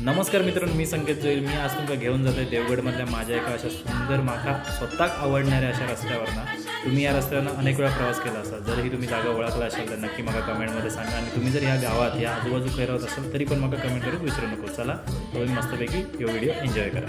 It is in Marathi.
नमस्कार मित्रांनो मी संकेत जोईल. मी आज तुमका घेऊन जातो आहे देवगडमधल्या माझ्या एका अशा सुंदर माका स्वतः आवडणाऱ्या अशा रस्त्यावरनं. तुम्ही या रस्त्यावरनं अनेक वेळा प्रवास केला असाल जर तुम्ही जागा ओळखला असाल तर नक्की मला कमेंटमध्ये सांगा. आणि तुम्ही जर या गावात या आजूबाजू फिरवत असाल तरी पण मला कमेंट करून विसरू नको. चला तुम्ही मस्तपैकी यो व्हिडिओ एन्जॉय करा.